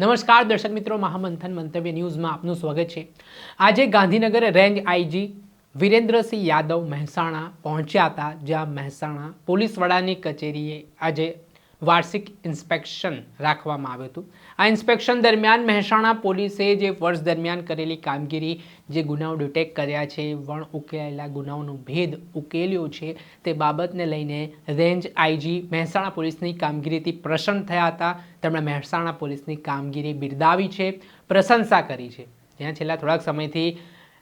નમસ્કાર દર્શક મિત્રો, મહામંથન મંતવ્ય ન્યૂઝમાં આપનું સ્વાગત છે. આજે ગાંધીનગર રેન્જ આઈજી વિરેન્દ્રસિંહ યાદવ મહેસાણા પહોંચ્યા હતા, જ્યાં મહેસાણા પોલીસ વડાની કચેરીએ આજે વાર્ષિક ઇન્સ્પેક્શન રાખવામાં આવ્યું હતું. આ ઇન્સ્પેક્શન દરમિયાન મહેસાણા પોલીસે જે વર્ષ દરમિયાન કરેલી કામગીરી, જે ગુનાઓ ડિટેક્ટ કર્યા છે, વણ ઉકેલાયેલા ગુનાઓનો ભેદ ઉકેલ્યો છે, તે બાબતને લઈને રેન્જ આઈજી મહેસાણા પોલીસની કામગીરીથી પ્રસન્ન થયા હતા. તેમણે મહેસાણા પોલીસની કામગીરી બિરદાવી છે, પ્રશંસા કરી છે. જ્યાં છેલ્લા થોડાક સમયથી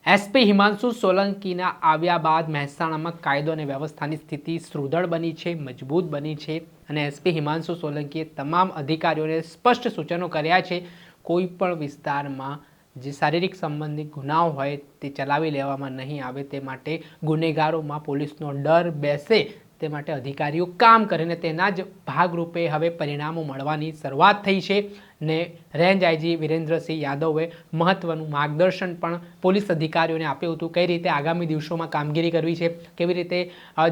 એસપી હિમાંશુ સોલંકીના આવ્યા બાદ મહેસાણામાં કાયદો અને વ્યવસ્થાની સ્થિતિ સુદૃઢ બની છે, મજબૂત બની છે અને એસપી હિમાંશુ સોલંકીએ તમામ અધિકારીઓને સ્પષ્ટ સૂચનો કર્યા છે, કોઈ પણ વિસ્તારમાં જે શારીરિક સંબંધિત ગુનાઓ હોય તે ચલાવી લેવામાં નહીં આવે તે માટે ગુનેગારોમાં પોલીસનો ડર બેસે, તે માટે અધિકારીઓ કામ કરીને તેના જ ભાગરૂપે હવે પરિણામો મળવાની શરૂઆત થઈ છે. ને રેન્જ આઈજી વિરેન્દ્રસિંહ યાદવે મહત્વનું માર્ગદર્શન પણ પોલીસ અધિકારીઓને આપ્યું હતું. કઈ રીતે આગામી દિવસોમાં કામગીરી કરવી છે? કેવી રીતે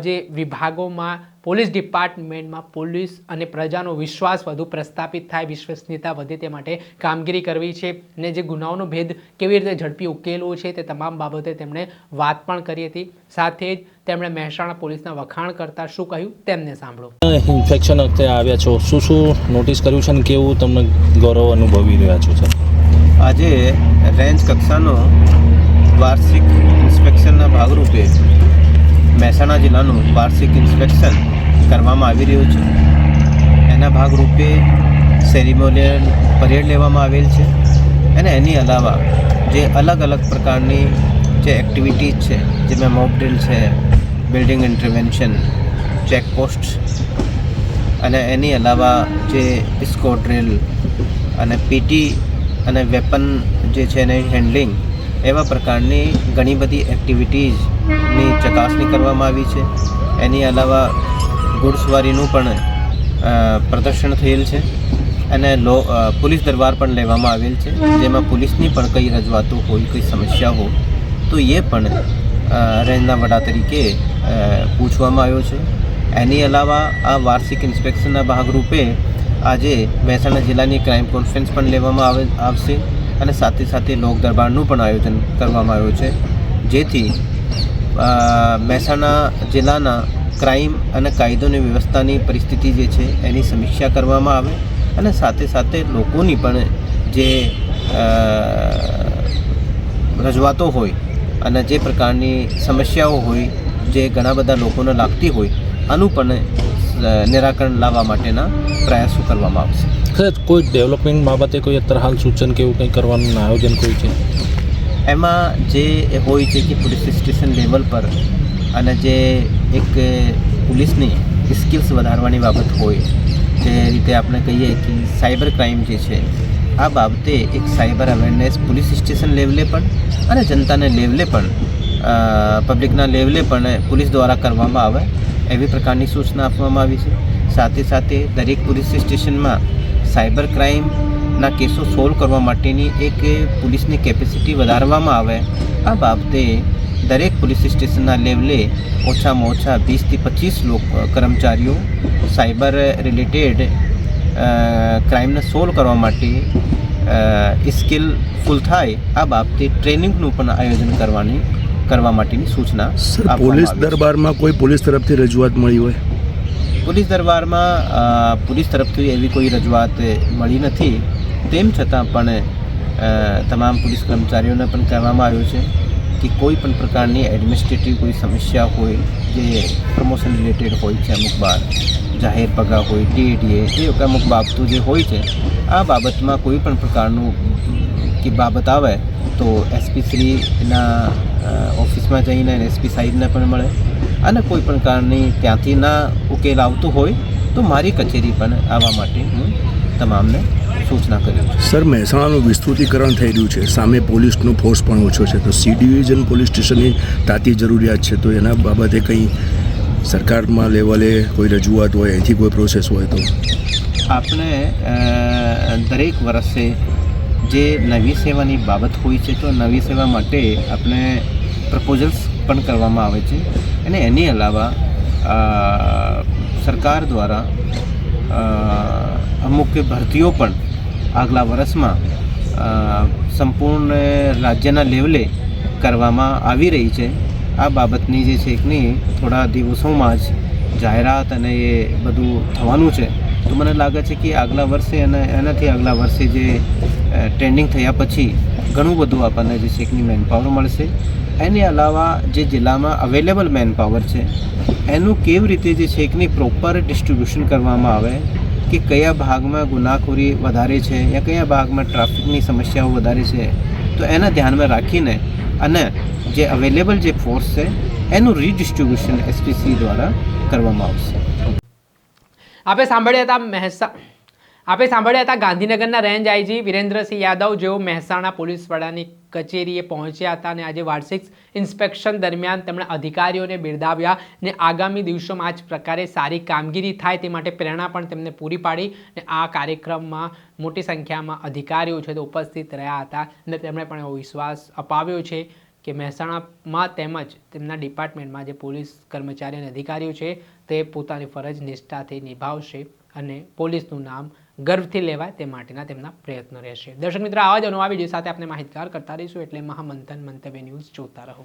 જે વિભાગોમાં, પોલીસ ડિપાર્ટમેન્ટમાં પોલીસ અને પ્રજાનો વિશ્વાસ વધુ પ્રસ્થાપિત થાય, વિશ્વસનીયતા વધે તે માટે કામગીરી કરવી છે ને જે ગુનાઓનો ભેદ કેવી રીતે ઝડપી ઉકેલવો છે તે તમામ બાબતે તેમણે વાત પણ કરી હતી. સાથે જ તેમણે મહેસાણા પોલીસના વખાણ કરતા શું કહ્યું તેમને સાંભળો. ઇન્ફેક્શન વખતે આવ્યા છો. શું શું નોટિસ કર્યું છે અને કેવું તમને ગૌરવ અનુભવી રહ્યા છો સર? આજે રેન્જ કક્ષાનો વાર્ષિક ઇન્સ્પેક્શનના ભાગરૂપે મહેસાણા જિલ્લાનું વાર્ષિક ઇન્સ્પેક્શન કરવામાં આવી રહ્યું છે. એના ભાગરૂપે સેરિમોનિયલ પરેડ લેવામાં આવેલ છે અને એની અલાવા જે અલગ અલગ પ્રકારની જે એક્ટિવિટીઝ છે જેમાં મોક ડ્રિલ છે બિલ્ડિંગ ઇન્ટરવેન્શન ચેકપોસ્ટ અને એની અલાવા જે ઇસ્કો ડ્રિલ અને પીટી અને વેપન જે છે એને હેન્ડલિંગ એવા પ્રકારની ઘણી બધી એક્ટિવિટીઝની ચકાસણી કરવામાં આવી છે. એની અલાવા ઘોડસવારીનું પણ પ્રદર્શન થયેલ છે. અને લો પોલીસ દરબાર પણ લેવામાં આવેલ છે. જેમાં પોલીસની પણ કંઈ રજૂઆતો હોય, કોઈ સમસ્યા હોય, તો એ પણ રેન્જના વડા તરીકે પૂછવામાં આવ્યો છે. એની અલાવા આ વાર્ષિક ઇન્સ્પેક્શનના ભાગરૂપે આજે મહેસાણા જિલ્લાની ક્રાઇમ કોન્ફરન્સ પણ લેવામાં આવે, આવશે અને સાથે સાથે લોક દરબારનું પણ આયોજન કરવામાં આવ્યું છે. જેથી મહેસાણા જિલ્લાના ક્રાઇમ અને કાયદોની વ્યવસ્થાની પરિસ્થિતિ જે છે એની સમીક્ષા કરવામાં આવે અને સાથે સાથે લોકોની પણ જે રજૂઆતો હોય અને જે પ્રકારની સમસ્યાઓ હોય જે ઘણા બધા લોકોને લાગતી હોય આનું પણ નિરાકરણ લાવવા માટેના પ્રયાસો કરવામાં આવશે. સર કોઈ ડેવલપમેન્ટ બાબતે કોઈ અત્યારે હાલ સૂચન કે એવું કંઈ કરવાનું આયોજન કોઈ છે? એમાં જે હોય છે કે પોલીસ સ્ટેશન લેવલ પર અને જે એક પોલીસની સ્કિલ્સ વધારવાની બાબત હોય જે રીતે આપણે કહીએ કે સાયબર ક્રાઇમ જે છે આ બાબતે એક સાયબર અવેરનેસ પોલીસ સ્ટેશન લેવલે પણ અને જનતાને લેવલે પણ પબ્લિકના લેવલે પણ પોલીસ દ્વારા કરવામાં આવે એવી પ્રકારની સૂચના આપવામાં આવી છે. સાથે સાથે દરેક પોલીસ સ્ટેશનમાં સાયબર ક્રાઇમના કેસો સોલ્વ કરવા માટેની એક પોલીસની કેપેસિટી વધારવામાં આવે, આ બાબતે દરેક પોલીસ સ્ટેશનના લેવલે ઓછામાં ઓછા વીસથી પચીસ લોક કર્મચારીઓ સાયબર રિલેટેડ ક્રાઇમને સોલ્વ કરવા માટે સ્કિલફુલ થાય, આ બાબતે ટ્રેનિંગનું પણ આયોજન કરવાની કરવા માટેની સૂચના પોલીસ દરબારમાં કોઈ પોલીસ તરફથી રજૂઆત મળી હોય? પોલીસ દરબારમાં પોલીસ તરફથી એવી કોઈ રજૂઆત મળી નથી. તેમ છતાં પણ તમામ પોલીસ કર્મચારીઓને પણ કહેવામાં આવ્યું છે કે કોઈ પણ પ્રકારની એડમિનિસ્ટ્રેટિવ કોઈ સમસ્યા હોય જે પ્રમોશન રિલેટેડ હોય છે અમુક બાર જાહેર પગાર હોય ટીએડીએ એ અમુક બાબતો જે હોય છે આ બાબતમાં કોઈ પણ પ્રકારનું કે બાબત આવે તો એસપી શ્રીના ઓફિસમાં જઈને એસપી સાહેબને પણ મળે. અને કોઈ પણ કારણની ત્યાંથી ના ઉકેલ આવતો હોય તો મારી કચેરી પણ આવવા માટે હું તમામને સૂચના કર્યું છે. સર મહેસાણાનું વિસ્તૃતિકરણ થઈ રહ્યું છે. સામે પોલીસનો ફોર્સ પણ ઓછો છે. તો સી ડિવિઝન પોલીસ સ્ટેશનની તાતી જરૂરિયાત છે. તો એના બાબતે કંઈ સરકારમાં લેવલે કોઈ રજૂઆત હોય અહીંથી કોઈ પ્રોસેસ હોય તો? આપણે દરેક વર્ષે જે નવી સેવાની બાબત હોય છે તો નવી સેવા માટે આપણે પ્રપોઝલ્સ પણ કરવામાં આવે છે. અને એની અલાવા સરકાર દ્વારા અમુક ભરતીઓ પણ આગલા વર્ષમાં સંપૂર્ણ રાજ્યના લેવલે કરવામાં આવી રહી છે. આ બાબતની જે છે એકની થોડા દિવસોમાં જ જાહેરાત અને એ બધું થવાનું છે. તો મને લાગે છે કે આગલા વર્ષે અને એનાથી આગલા વર્ષે જે ટ્રેન્ડિંગ થયા પછી ઘણું બધું આપણને જે છે એકની મેનપાવર મળશે. એની અલાવા જે જિલ્લામાં અવેલેબલ મેન પાવર છે, એનું કેવી રીતે જે છે એકની પ્રોપર ડિસ્ટ્રીબ્યુશન કરવામાં આવે, કે કયા ભાગમાં ગુનાખોરી વધારે છે યા કયા ભાગમાં ટ્રાફિકની સમસ્યાઓ વધારે છે, તો એના ધ્યાનમાં રાખીને અને જે અવેલેબલ જે ફોર્સ છે, એનું રીડિસ્ટ્રીબ્યુશન એસપીસી દ્વારા કરવામાં આવશે. આપણે સાંભળ્યા હતા મહેસા આપે સાંભળ્યા હતા ગાંધીનગરના રેન્જ આઈજી વિરેન્દ્રસિંહ યાદવ જેઓ મહેસાણા પોલીસ વડાની કચેરીએ પહોંચ્યા હતા અને આજે વાર્ષિક ઇન્સ્પેક્શન દરમિયાન તેમણે અધિકારીઓને બિરદાવ્યા અને આગામી દિવસોમાં આ જ પ્રકારે સારી કામગીરી થાય તે માટે પ્રેરણા પણ તેમને પૂરી પાડી અને આ કાર્યક્રમમાં મોટી સંખ્યામાં અધિકારીઓ છે તે ઉપસ્થિત રહ્યા હતા અને તેમણે પણ એવો વિશ્વાસ અપાવ્યો છે કે મહેસાણામાં તેમજ તેમના ડિપાર્ટમેન્ટમાં જે પોલીસ કર્મચારી અને અધિકારીઓ છે તે પોતાની ફરજ નિષ્ઠાથી નિભાવશે અને પોલીસનું નામ ગર્વથી લેવાય તે માટેના તેમના પ્રયત્નો રહેશે. દર્શક મિત્રો, આવા જ વીડિયો સાથે આપણે માહિતગાર કરતા રહીશું એટલે મહામંથન મંતવ્ય ન્યૂઝ જોતા રહો.